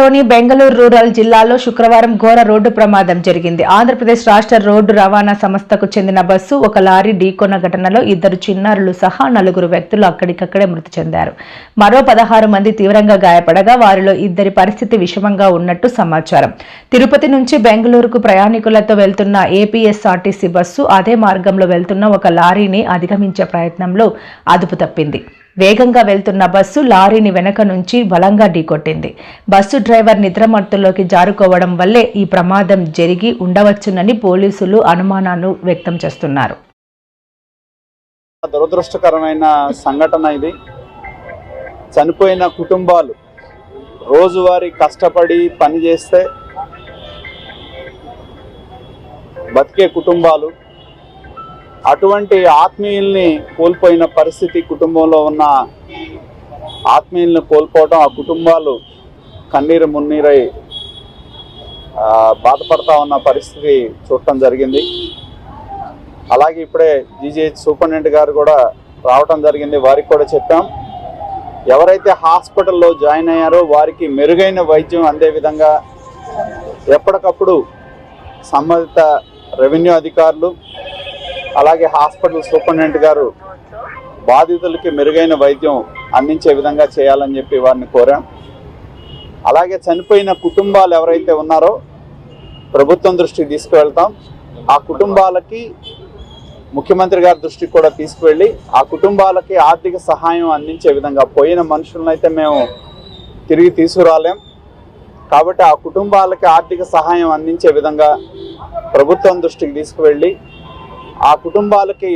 లోని బెంగళూరు రూరల్ జిల్లాలో శుక్రవారం ఘోర రోడ్డు ప్రమాదం జరిగింది. ఆంధ్రప్రదేశ్ రాష్ట్ర రోడ్డు రవాణా సంస్థకు చెందిన బస్సు ఒక లారీ ఢీకొన్న ఘటనలో ఇద్దరు చిన్నారులు సహా నలుగురు వ్యక్తులు అక్కడికక్కడే మృతి చెందారు. మరో పదహారు మంది తీవ్రంగా గాయపడగా వారిలో ఇద్దరి పరిస్థితి విషమంగా ఉన్నట్టు సమాచారం. తిరుపతి నుంచి బెంగళూరుకు ప్రయాణికులతో వెళ్తున్న ఏపీఎస్ఆర్టీసీ బస్సు అదే మార్గంలో వెళ్తున్న ఒక లారీని అధిగమించే ప్రయత్నంలో అదుపు తప్పింది. వేగంగా వెళ్తున్న బస్సు లారీని వెనక నుంచి బలంగా ఢీకొట్టింది. బస్సు డ్రైవర్ నిద్రమత్తులోకి జారుకోవడం వల్లే ఈ ప్రమాదం జరిగి ఉండవచ్చునని పోలీసులు అనుమానాలు వ్యక్తం చేస్తున్నారు. దురదృష్టకరమైన సంఘటన ఇది. చనిపోయిన కుటుంబాలు రోజువారీ కష్టపడి పని చేస్తే బతికే కుటుంబాలు అటువంటి ఆత్మీయుల్ని కోల్పోయిన పరిస్థితి కుటుంబంలో ఉన్న ఆత్మీయుల్ని కోల్పోవడం ఆ కుటుంబాలు కన్నీరు మున్నీరై బాధపడతా ఉన్న పరిస్థితి చూడటం జరిగింది. అలాగే ఇప్పుడే జీజీహెచ్ సూపరింటెండెంట్ గారు కూడా రావటం జరిగింది. వారికి కూడా చెప్పాం. ఎవరైతే హాస్పిటల్లో జాయిన్ అయ్యారో వారికి మెరుగైన వైద్యం అందే విధంగా ఎప్పటికప్పుడు సంబంధిత రెవెన్యూ అధికారులు అలాగే హాస్పిటల్ సూపరింటెండెంట్ గారు బాధితులకి మెరుగైన వైద్యం అందించే విధంగా చేయాలని చెప్పి వారిని కోరాం. అలాగే చనిపోయిన కుటుంబాలు ఎవరైతే ఉన్నారో ప్రభుత్వం దృష్టికి తీసుకువెళ్తాం. ఆ కుటుంబాలకి ముఖ్యమంత్రి గారి దృష్టికి కూడా తీసుకువెళ్ళి ఆ కుటుంబాలకి ఆర్థిక సహాయం అందించే విధంగా పోయిన మనుషులను అయితే మేము తిరిగి తీసుకురాలేం. కాబట్టి ఆ కుటుంబాలకి ఆర్థిక సహాయం అందించే విధంగా ప్రభుత్వం దృష్టికి తీసుకువెళ్ళి ఆ కుటుంబాలకి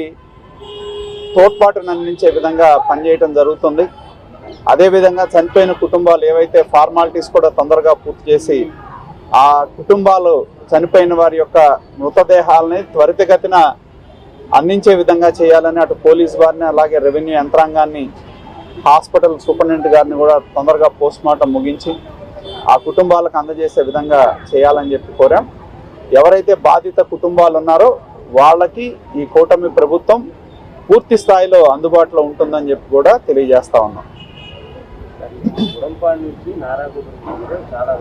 తోడ్పాటును అందించే విధంగా పనిచేయడం జరుగుతుంది. అదేవిధంగా చనిపోయిన కుటుంబాలు ఏవైతే ఫార్మాలిటీస్ కూడా తొందరగా పూర్తి చేసి ఆ కుటుంబాలు చనిపోయిన వారి యొక్క మృతదేహాలని త్వరితగతిన అందించే విధంగా చేయాలని అటు పోలీస్ వారిని అలాగే రెవెన్యూ యంత్రాంగాన్ని హాస్పిటల్ సూపరింటెండెంట్ గారిని కూడా తొందరగా పోస్ట్ మార్టం ముగించి ఆ కుటుంబాలకు అందజేసే విధంగా చేయాలని చెప్పి కోరాం. ఎవరైతే బాధిత కుటుంబాలు ఉన్నారో వాళ్ళకి ఈ కూటమి ప్రభుత్వం పూర్తి స్థాయిలో అందుబాటులో ఉంటుందని చెప్పి కూడా తెలియజేస్తా ఉన్నాం. గుడంపాడు నుంచి దగ్గర చాలా.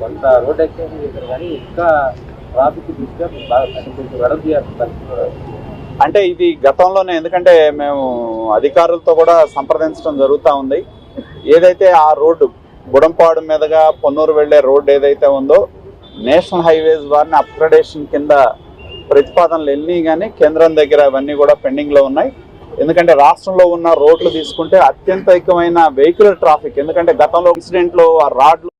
కొంత రోడ్ ఎక్స్టెన్షన్ చేశారు కానీ ఇంకా ట్రాఫిక్ దృష్ట్యా బాగా అంటే కొంచెం వెడల్పు ఇది గతంలోనే ఎందుకంటే మేము అధికారులతో కూడా సంప్రదించడం జరుగుతూ ఉంది. ఏదైతే ఆ రోడ్డు బుడంపాడు మీదుగా పొన్నూరు వెళ్ళే రోడ్డు ఏదైతే ఉందో నేషనల్ హైవేస్ వారిని అప్గ్రేడేషన్ కింద ప్రతిపాదనలు ఎన్ని కానీ కేంద్రం దగ్గర అవన్నీ కూడా పెండింగ్లో ఉన్నాయి. ఎందుకంటే రాష్ట్రంలో ఉన్న రోడ్లు తీసుకుంటే అత్యంత ఎక్కువైన వెహికల్ ట్రాఫిక్. ఎందుకంటే గతంలో ఇన్సిడెంట్లో ఆ రాడ్లు